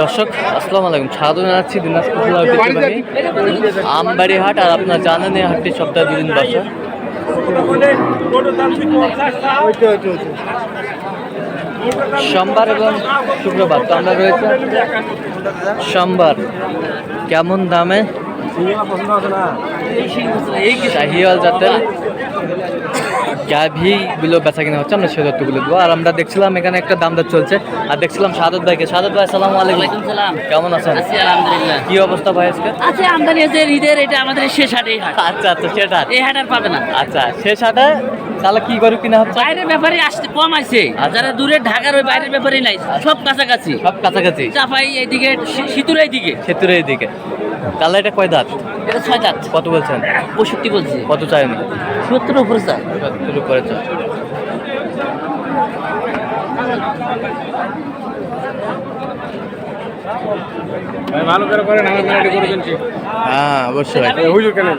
দর্শক আসসালামু আলাইকুম। স্বাগত জানাচ্ছি দিনাজপুর আমবাড়ি হাট আর আপনার জানেন এই হাটটি সপ্তাহে দুদিন বসে। সোমবার এবং শুক্রবার তো আমরা রয়েছে সোমবার। কেমন দামে? শাহিওয়াল জাতের গাভিগুলো বেচা কিনা হচ্ছে আমরা সে তথ্যগুলো দেবো। আর আমরা দেখছিলাম এখানে একটা দাম দর চলছে আর দেখছিলাম সাদত ভাইকে। সাদত ভাই সালাম আলাইকুম। সালাম। কেমন আছেন? আলহামদুলিল্লাহ। কি অবস্থা ভাই আজকে? আছে আমদানি আছে ঈদের এটা আমাদের শেষ হাটে আচ্ছা আচ্ছা আচ্ছা সেটা এই হাট আর পাবে না। আচ্ছা শেষ হাটে তাহলে কি গরু কিনা হচ্ছে? বাইরের ব্যাপারে আসতে কম আছে। আর যারা দূরে ঢাকার ওই বাইরের ব্যাপারে নাই সব কাছাকাছি। সব কাছাকাছি। চাপাই এইদিকে শীতুর এইদিকে। ক্ষেত্রে এইদিকে। তাহলে এটা কয় দাঁত? এটা ছয় দাঁত। কত বলছেন? পঁয়ষট্টি বলছি। কত চাইনি সত্তর উপরে চাই শুরু করেছে ভালো করে করেন আমার হ্যাঁ অবশ্যই। হুজুর কেনেন?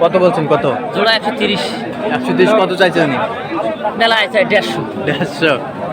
কত বলছেন কত? জোড়া একশো তিরিশ। একশো তিরিশ কত চাইছেন? মেলা আছে দেড়শো। দেড়শো।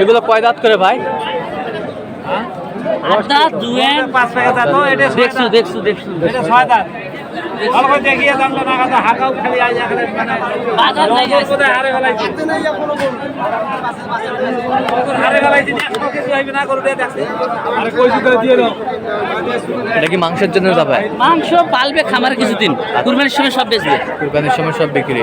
এগুলো কয় দাঁত করে ভাই? দেখছ দেখছ দেখছ। এটা ছয় দাঁত। ভালো করে দেখিয়ে দামটা না কথা হাঁকাও খালি আজ এখানে মানে এটা কি মাংসের জন্য যাবে মাংস পালবে খামার কিছুদিন। কুরবানির সময় সব বেচবে। কুরবানির সময় সব বিক্রি।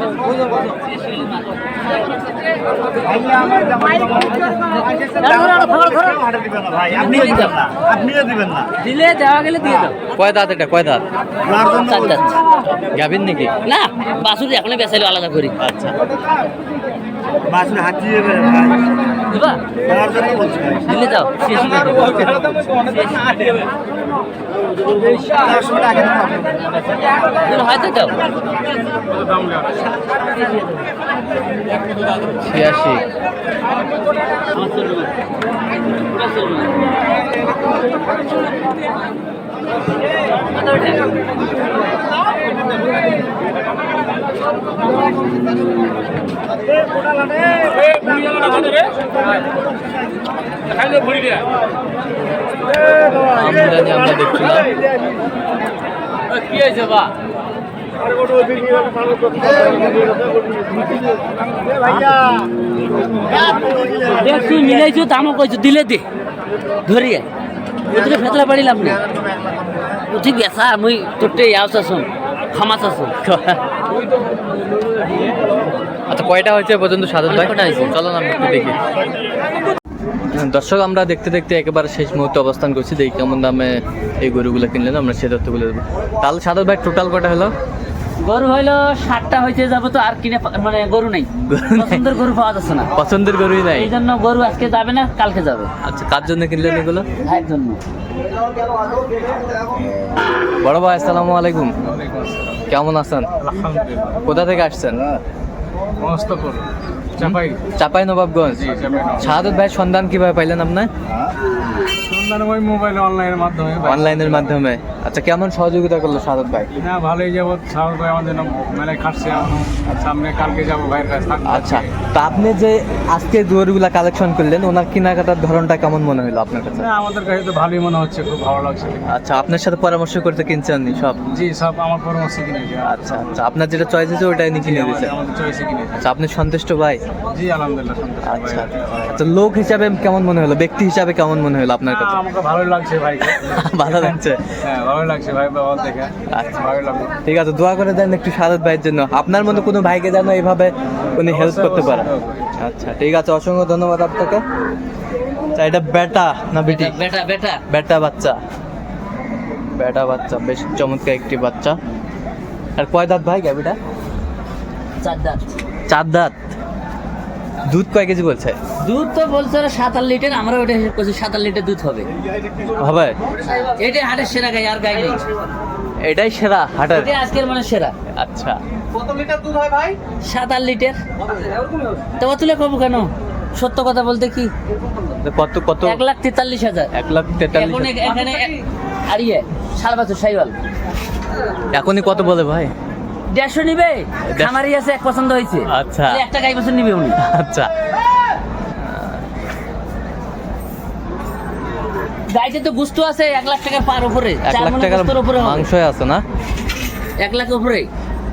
দিলে এটা কয় দাঁত চার না বাসুরি এখনই বেসাইলো আলাদা করি আচ্ছা বাসনে হাতিয়ে দিলে। দিলে হয়তো দাও ছিয়াশি। কত আমরা দেখছিলাম। কি হয়েছে বা দেখছি মিলাইছো দামও কইছো দিলে দে। ধরিয়ে। ওদিকে ফেতলা পারিলাম না তুই বেসা মুই তোরটে শুন আচ্ছা কয়টা হয়েছে পর্যন্ত সাধন ভাই? কয়টা হয়েছে? চলো না একটু দেখি। দর্শক আমরা দেখতে দেখতে একেবারে শেষ মুহূর্তে অবস্থান করছি। দেখি কেমন দামে এই গরুগুলো কিনলেন আমরা সে তথ্যগুলো দেবো তাহলে সাধন ভাই টোটাল কটা হলো? গরু হইল ষাটটা হইতে যাব তো আর কিনে মানে গরু নেই। গরু নেই। পছন্দের গরু পাওয়া যাচ্ছে না। পছন্দের গরুই নাই? এই জন্য গরু আজকে যাবে না কালকে যাবে। আচ্ছা কার জন্য কিনলেন এগুলো? ভাইয়ের জন্য। বড় ভাই আসসালামু আলাইকুম। কেমন আছেন? কোথা থেকে আসছেন? মস্তপুর চাপাই। চাপাই নবাবগঞ্জ। শাহাদত ভাই সন্ধান কীভাবে পাইলেন আপনার? সন্ধান ওই মোবাইল অনলাইনের মাধ্যমে অনলাইনের মাধ্যমে। আচ্ছা কেমন সহযোগিতা করল শাহাদত ভাই? না ভালোই যাব। সাহস ভাই আমাদের মেলায় খাটছে এখনও। সামনে কালকে যাব ভাইয়ের কাছে আচ্ছা তা আপনি যে আজকে দুয়ারগুলা কালেকশন করলেন ওনার কেনাকাটার ধরনটা কেমন মনে হলো আপনার কাছে? আমাদের কাছে তো ভালোই মনে হচ্ছে খুব ভালো লাগছে আচ্ছা আপনার সাথে পরামর্শ করতে কিনছেন নি সব? জি সব আমার পরামর্শ কিনেছে। আচ্ছা আচ্ছা আপনার যেটা চয়েস আছে ওটাই নিয়ে কিনে দিয়েছে আমাদের চয়েসে কিনেছে। আচ্ছা আপনি সন্তুষ্ট ভাই? জি আলহামদুলিল্লাহ আচ্ছা। আচ্ছা। লোক হিসাবে কেমন মনে হলো? ব্যক্তি হিসাবে কেমন মনে হলো আপনার কাছে? আমাকে ভালোই লাগছে ভাইকে ভালো লাগছে? হ্যাঁ ভালোই লাগছে ভাই বাবা দেখে। আচ্ছা। ভালোই লাগল। ঠিক আছে দোয়া করে দেন একটু সারদ ভাইয়ের জন্য। আপনার মতো কোনো ভাইকে যেন এইভাবে উনি হেল্প করতে পারে আচ্ছা ঠিক আছে অসংখ্য ধন্যবাদ আপনাকে। আচ্ছা এটা বেটা না বেটি? বেটা বেটা বেটা বাচ্চা। বেটা বাচ্চা বেশ চমৎকার একটি বাচ্চা। আর কয় দাঁত ভাই গাবিটা চার দাঁত। চার দাঁত। দুধ কয় কেজি বলছে? দুধ তো বলছে সাত আট লিটার আমরা ওটা হিসেব করছি সাত আট লিটার দুধ হবে। হবে? এটাই হাটের সেরা গাই আর গাই নেই। এটাই সেরা হাটের? আজকের মানে সেরা। আচ্ছা। কত লিটার দুধ হয় ভাই? সাত আট লিটার। তো তুলে কম কেন? সত্য কথা বলতে কি? কত কত? এক লাখ তেতাল্লিশ হাজার। এক লাখ তেতাল্লিশ এখানে ইয়ে সাড়ে বছর সাইওয়াল। এখনই কত বলে ভাই? দেড়শো নিবে? খামারি আছে এক পছন্দ হয়েছে। আচ্ছা। একটা গাই পছন্দ নিবে উনি। আচ্ছা। গাইতে তো গুস্ত আছে এক লাখ টাকার পার উপরে। এক লাখ টাকার উপরে। মাংস আছে না? এক লাখ উপরে।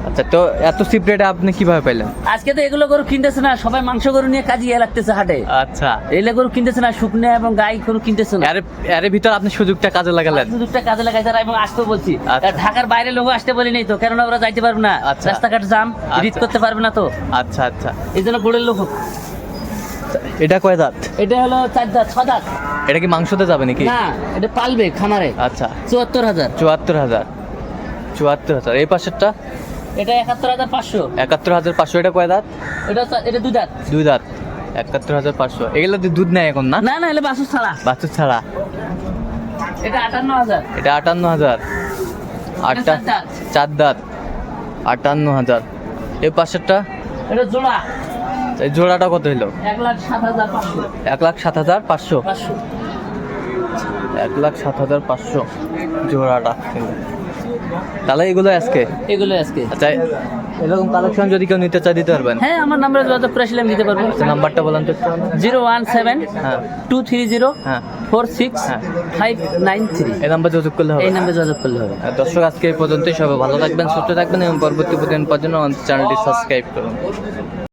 আচ্ছা তো এত চিপ রেটে আপনি কীভাবে পাইলেন? আজকে তো এগুলো গরু কিনতেছে না সবাই মাংস গরু নিয়ে কাজিয়ে লাগতেছে হাটে। আচ্ছা। এলে গরু কিনতেছে না শুকনো এবং গাই গরু কিনতেছে না। এর এর ভিতর আপনি সুযোগটা কাজে লাগালেন। দুধটা কাজে লাগাইছে আর এবং আসতে বলছি। আচ্ছা। ঢাকার বাইরে লোক আসতে বলি নাই তো কেননা ওরা যাইতে পারবে না। আচ্ছা। রাস্তাঘাট জাম রিড আচ্ছা। করতে পারবে না তো। আচ্ছা আচ্ছা। এই জন্য গোড়ের লোক এটা কয় দাঁত? এটা হলো চার দাঁত ছ দাঁত। এটা কি মাংসতে যাবে নাকি? না এটা পালবে খামারে। আচ্ছা। চুয়াত্তর হাজার। চুয়াত্তর হাজার। চুয়াত্তর হাজার। এই পাশেরটা? এটা একাত্তর হাজার পাঁচশো। একাত্তর হাজার পাঁচশো এটা কয় দাঁত? এটা এটা দুই দাঁত। দুই দাঁত। একাত্তর হাজার পাঁচশো। এগুলো দুধ নেয় এখন না? না না এলে বাসু ছাড়া। বাছুর ছাড়া। এটা আটান্ন হাজার। এটা আটান্ন হাজার। আটটা চার দাঁত। আটান্ন হাজার। এই পাশেরটা? এটা জোড়া। এই জোড়াটা কত হলো এক লাখ সাত হাজার পাঁচশো। এক লাখ সাত হাজার পাঁচশো। এক লাখ সাত হাজার পাঁচশো জোড়াটা। তাহলে এগুলো আজকে? এগুলো আজকে। আচ্ছা এরকম কালেকশন যদি কেউ নিতে চায় দিতে পারবেন? হ্যাঁ আমার নাম্বারে যোগাযোগ করে আসলে আমি দিতে পারব। আচ্ছা, নাম্বারটা বলেন তো জিরো ওয়ান সেভেন হ্যাঁ। টু থ্রি জিরো হ্যাঁ। ফোর সিক্স হ্যাঁ। Five nine three. এই নাম্বার যোগাযোগ করলে হবে। এই নাম্বারে যোগাযোগ করলে হবে। দর্শক আজকে এই পর্যন্তই। সবাই ভালো থাকবেন সুস্থ থাকবেন এবং পরবর্তী প্রতিদিন জন্য আমাদের চ্যানেলটি সাবস্ক্রাইব করুন।